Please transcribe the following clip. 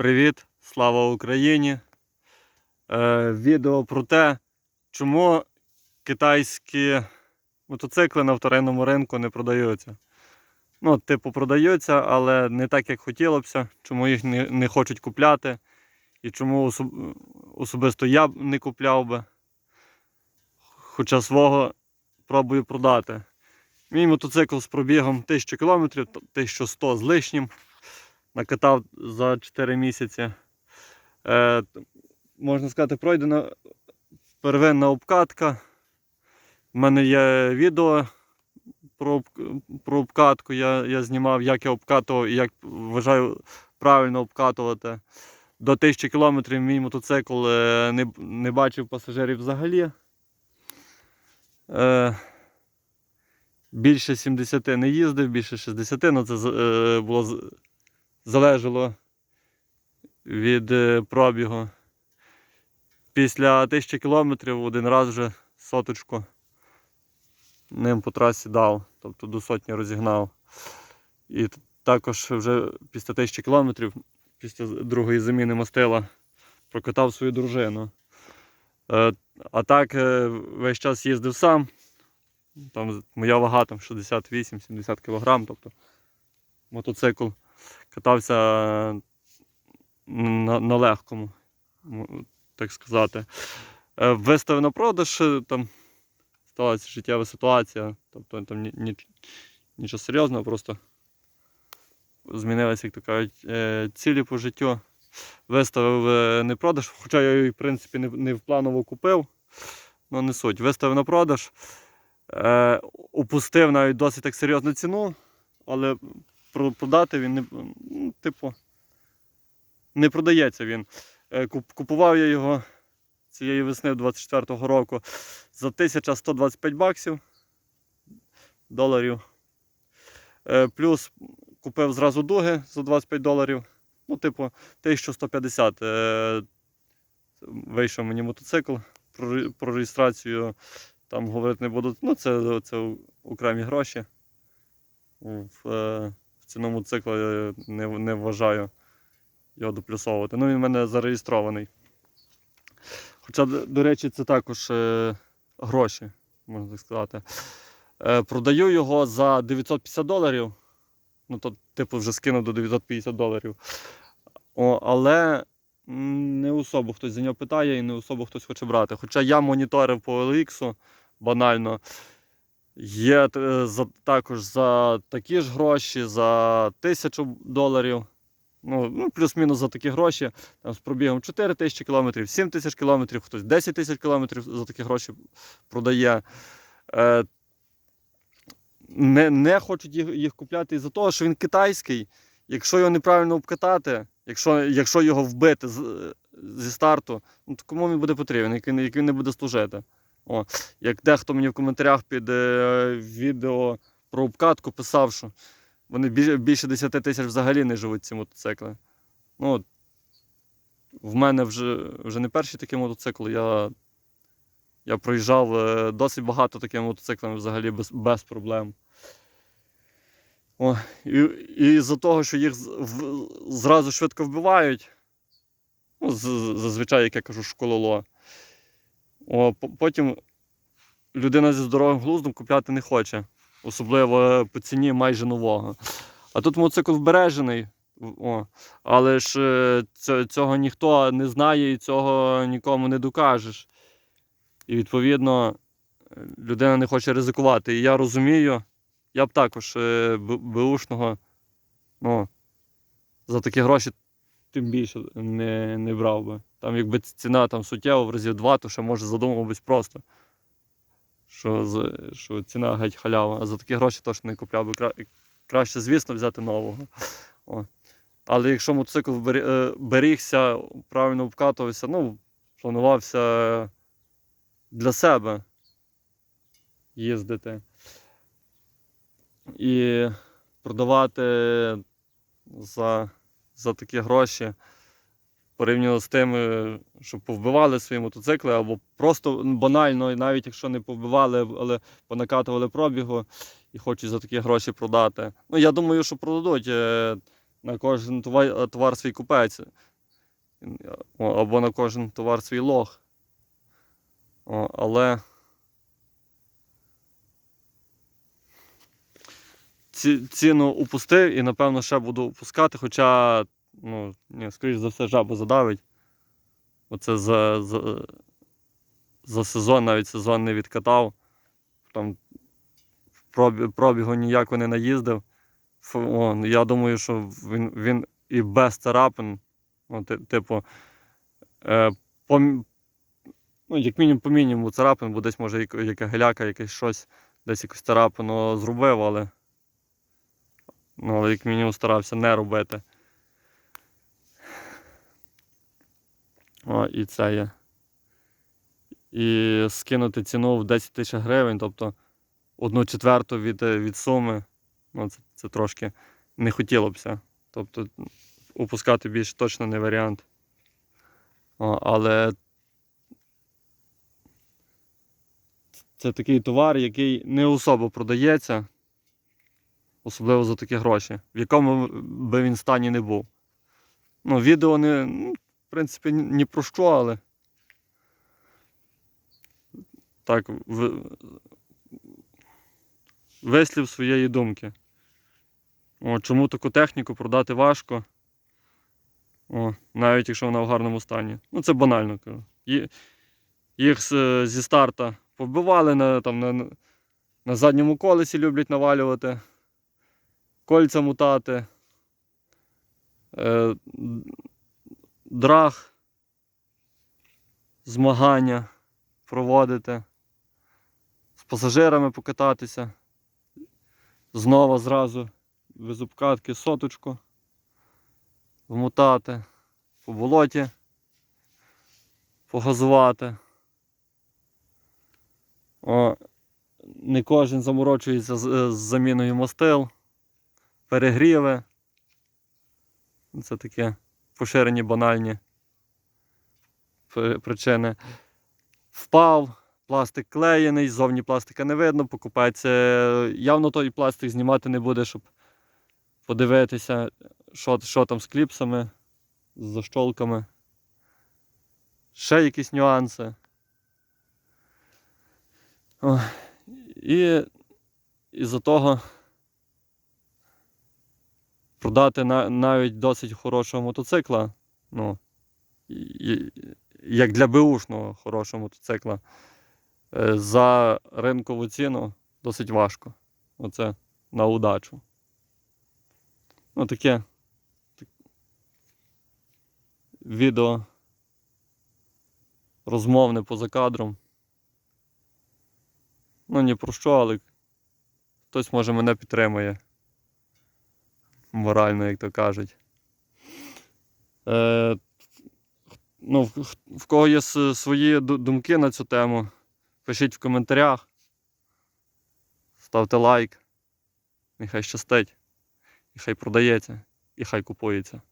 Привіт, слава Україні! Е, відео про те, чому китайські мотоцикли на вторинному ринку не продаються. Ну, типу, продаються, але не так, як хотілося б, чому їх не, хочуть купляти. І чому особ- особисто я б не купляв би. Хоча свого пробую продати. Мій мотоцикл з пробігом 1000 км, 1100 з лишнім накатав за 4 місяці. Е, можна сказати, пройдена первинна обкатка. У мене є відео про, про обкатку. Я, я знімав, як я обкатував і як вважаю правильно обкатувати. До 1000 км мій мотоцикл е, не, не бачив пасажирів взагалі. Е, більше 70 не їздив, більше 60, ну це е, було залежало від е, пробігу. Після 1000 кілометрів один раз вже соточку ним по трасі дав, тобто до сотні розігнав. І також вже після 1000 кілометрів, після другої заміни мастила, прокатав свою дружину. Е, А так е, весь час їздив сам. Там моя вага там 68-70 кг, тобто мотоцикл катався на, на легкому, так сказати. Е, Виставив на продаж, е, там сталася життєва ситуація, тобто там ні, ні, нічого серйозного, просто змінилися, як то кажуть, е, цілі по життю. Виставив не продаж, хоча я її, в принципі, не, не впланово купив, але не суть. Виставив на продаж, е, упустив навіть досить так серйозну ціну, але продати він не, ну, типу, не продається він. Е, Купував я його цієї весни 24-го року за 1125 баксів доларів. Е, Плюс купив зразу дуги за 25 доларів. Ну, типу, 1150 е, вийшов мені мотоцикл. Про, про реєстрацію там говорити не буду. Ну, це, це окремі гроші. В ціну мотоцикла я не, не вважаю його доплюсовувати. Ну, він в мене зареєстрований. Хоча, до до речі, це також е, гроші, можна так сказати. Е, продаю його за 950 доларів. Ну, то, типу, вже скинув до 950 доларів. О, але не особо хтось за нього питає і не особо хтось хоче брати. Хоча я моніторив по OLX, банально. Є е, за, також за такі ж гроші, за 1000 доларів. Ну, ну, плюс-мінус за такі гроші. Там з пробігом 4 тисячі кілометрів, 7 тисяч кілометрів, хтось 10 тисяч кілометрів за такі гроші продає. Е, не, не хочуть їх, їх купляти із-за того, що він китайський. Якщо його неправильно обкатати, якщо, якщо його вбити з, зі старту, ну, то кому він буде потрібен, як він, він не буде служити. О, як дехто мені в коментарях під е, відео про обкатку писав, що вони більше, більше 10 тисяч взагалі не живуть ці мотоцикли. Ну, в мене вже, вже не перший такий мотоцикл. Я, я проїжджав е, досить багато такими мотоциклами взагалі без, без проблем. О, і, і з-за того, що їх зразу швидко вбивають, ну, зазвичай, як я кажу, школоло. О, потім людина зі здоровим глуздом купляти не хоче, особливо по ціні майже нового. А тут мотоцикл вбережений, о, але ж е, цього ніхто не знає і цього нікому не докажеш. І відповідно е, людина не хоче ризикувати. І я розумію, я б також е, б- беушного ну, за такі гроші тим більше не, не брав би. Там, якби ціна там суттєво в разів два, то ще може задумуватись просто. Що, що ціна геть халява, а за такі гроші точно не купляв би. Кра- Краще, звісно, взяти нового. О. Але якщо мотоцикл е, берігся, правильно обкатувався, ну, планувався для себе їздити. І продавати за, за такі гроші порівняно з тими, що повбивали свої мотоцикли, або просто банально, навіть якщо не повбивали, але понакатували пробігу і хочуть за такі гроші продати. Ну, я думаю, що продадуть е, на кожен товар, товар свій купець. Або на кожен товар свій лог. О, але ціну упустив і, напевно, ще буду упускати, хоча, ну, скоріш за все, жаба задавить. Оце за, за, за сезон, навіть сезон не відкатав. Там пробі, пробігу ніяко не наїздив. О, я думаю, що він, він і без царапин, ну, ти- типу, е, по, ну, як мінімум по мінімуму царапин, бо десь може яка геляка, якесь щось, десь якусь царапину зробив, але, ну, але як мінімум старався не робити. О, і це є. І скинути ціну в 10 тисяч гривень, тобто одну четверту від, е, від суми, ну, це, це трошки не хотілося. Тобто упускати більше точно не варіант. О, але це такий товар, який не особо продається, особливо за такі гроші, в якому би він стані не був. Ну, відео не, в принципі, ні про що, але. Так, в... вислів своєї думки. О, чому таку техніку продати важко? О, навіть якщо вона в гарному стані. Ну, це банально кажу. Їх зі старта побивали на, там, на, на задньому колесі люблять навалювати, кольця мутати, е, драг, змагання проводити, з пасажирами покататися, знову зразу без обкатки соточку, вмотати, по болоті, погазувати. О, не кожен заморочується з, з заміною мастил, перегріви. Це таке поширені банальні причини. Впав, пластик клеєний, ззовні пластика не видно, покупець е, явно той пластик знімати не буде, щоб подивитися, що, що там з кліпсами, з защолками. Ще якісь нюанси. О, і із-за того продати на, навіть досить хорошого мотоцикла, ну, як для беушного хорошого мотоцикла, е, за ринкову ціну досить важко. Оце на удачу. Ну, таке так- відео розмовне поза кадром. Ну, ні про що, але хтось може мене підтримує. Морально, як то кажуть. Е, ну, в, в кого є свої думки на цю тему, пишіть в коментарях. Ставте лайк. Нехай щастить. І хай продається, і хай купується.